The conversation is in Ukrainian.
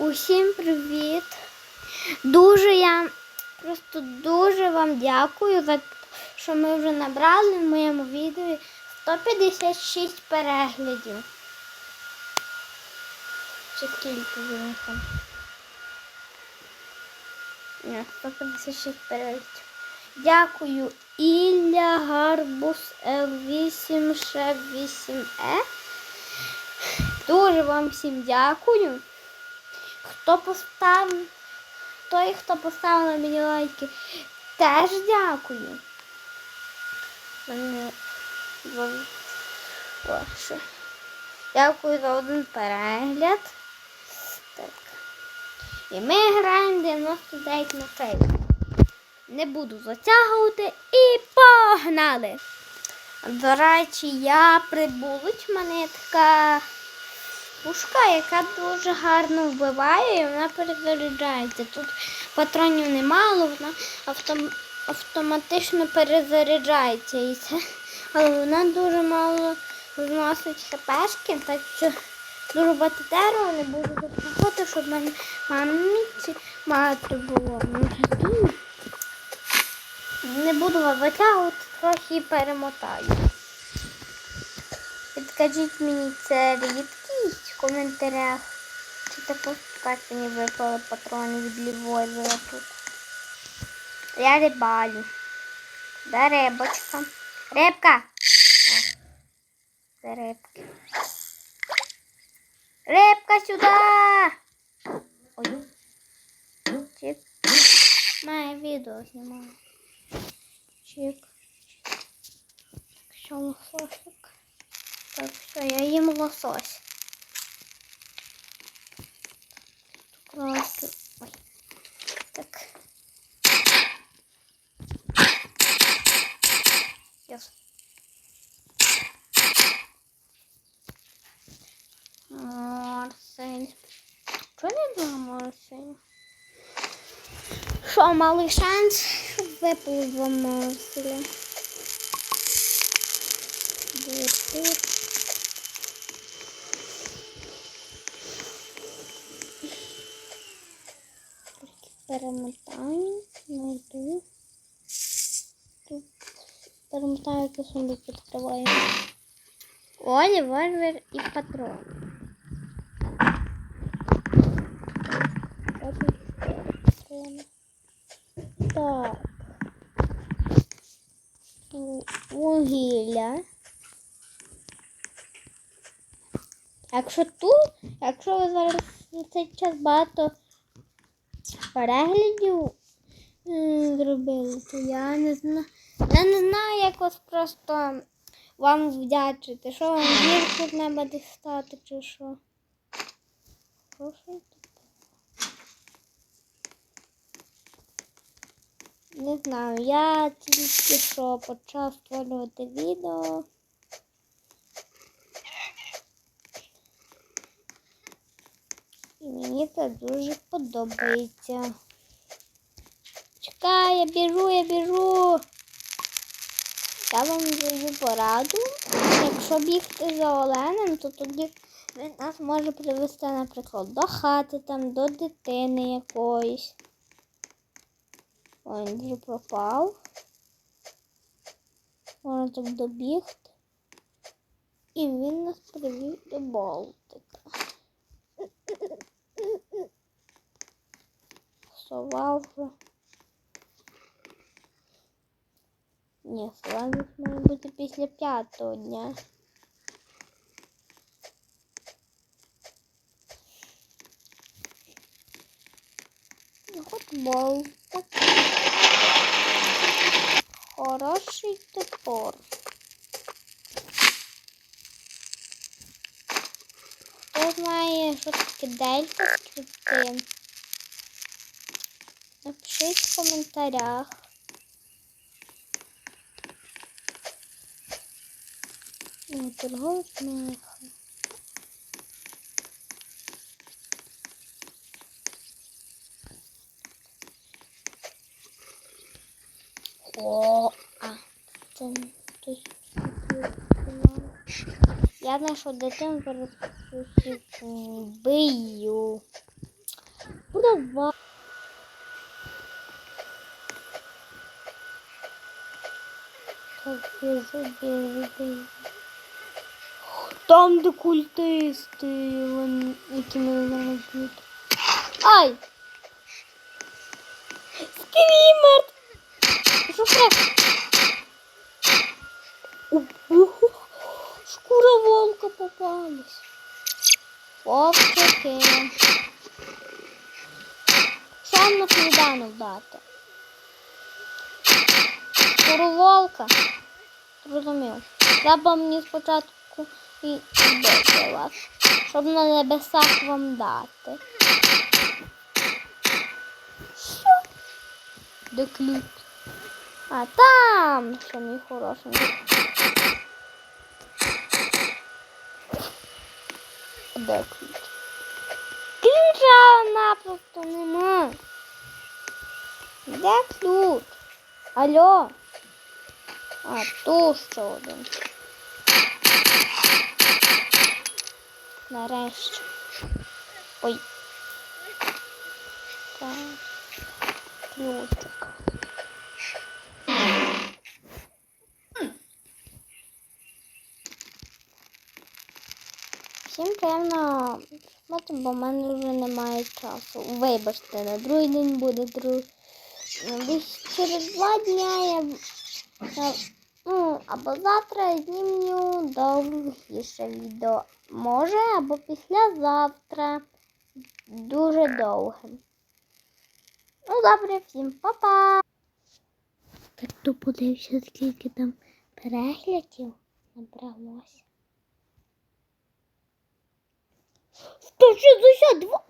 Усім привіт! Дуже я просто дуже вам дякую за те, що ми вже набрали в моєму відео 156 переглядів. Чи скільки було? Ні, 156 переглядів. Дякую Ілля Гарбус L8 Шеф 8E. Дуже вам всім дякую. Хто поставив, той, хто поставив мені лайки, теж дякую. Мене. Дякую за один перегляд. Так. І ми граємо 99 на фейк. Не буду затягувати і погнали! До речі, я прибулить мене така пушка, яка дуже гарно вбиває і вона перезаряджається. Тут патронів немало, вона автом... автоматично перезаряджається. І це... Але вона дуже мало зносить хпшки, так що дуже багато дерева не буду допомагати, щоб мене мамі мати було. Ну, Не буду вас затягувати, трохи перемотаю. Підкажіть мені, це рідкість в коментарях. Чи просто так мені випали патрони від лівої тут. Я рибалю. Де рибочка? Рибка! Це рибки. Рибка сюди! Ой. Чик. Має відео знімаю. Чик. Що лососик? Так, все, я їм лосось. Краски. Ой. Так. Яс. Марсель. Що не було Марсель? Що, малий шанс, щоб Марселя? Бути. Перемотаю, знайду. Тут перемотаю кисунок відкриваю. Олі, варвар і патрон. Так. Ву- Вугілля. Якщо тут, якщо ви зараз на цей час багато переглядів зробили, то я не знаю. Я не знаю, як вас просто вам вдячити. Що вам гірку треба дістати чи що? Тут? Не знаю, я тільки що почав створювати відео. І мені це дуже подобається. Чекай, я біжу, я біжу. Я вам даю пораду. Якщо бігти за Оленем, то тоді він нас може привезти, наприклад, до хати, там, до дитини якоїсь. Ой, він вже пропав. Можна так добігти. І він нас привів до Балтика. Сова вже. Ні, сова має бути після п'ятого дня. От Балтик. Хороший топор. Хто знає, що таке дельта скрипти? Напишіть в коментарях. Ну, торговець меха. О, а, це тут. Я знайшов дитину, зараз усіх вбию. Давай. Так, біжу, біжу, біжу. Там, де культисти, вон, які мене зараз б'ють. Ай! Скрімер! Що? Ого! Шкура волка попалась. Вовчики. Що вам на сніданок дати? Шкуру волка? Зрозумів. Треба мені спочатку і вбити вас, щоб на небесах вам дати. Що? Де ключ? А там, що мій хороший. Де ключ? Ключа напросто нема. Де ключ? Алло? А, тут ще один. Нарешті. Ой. Так. Ключик. Всім приємно спати, бо в мене вже немає часу. Вибачте, на другий день буде друг. Десь через два дня я- ну, або завтра я знімлю довгіше відео. Може, або післязавтра. Дуже довге. Ну, добре, всім па-па! Так то подивився, скільки там переглядів набралося. 162!